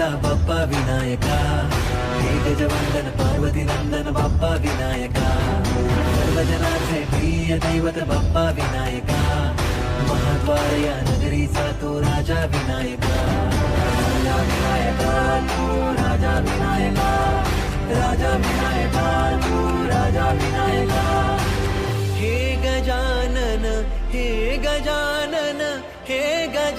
बाप्पा विनायका हे गजवंदन पार्वती नंदन बाप्पा विनायका सर्वजनाचे प्रिय दैवत बाप्पा विनायका महाद्वार या नगरीचा तो राजा विनायका राजा विनायका राजा विनायका राजा विनायका तू राजा विनायका हे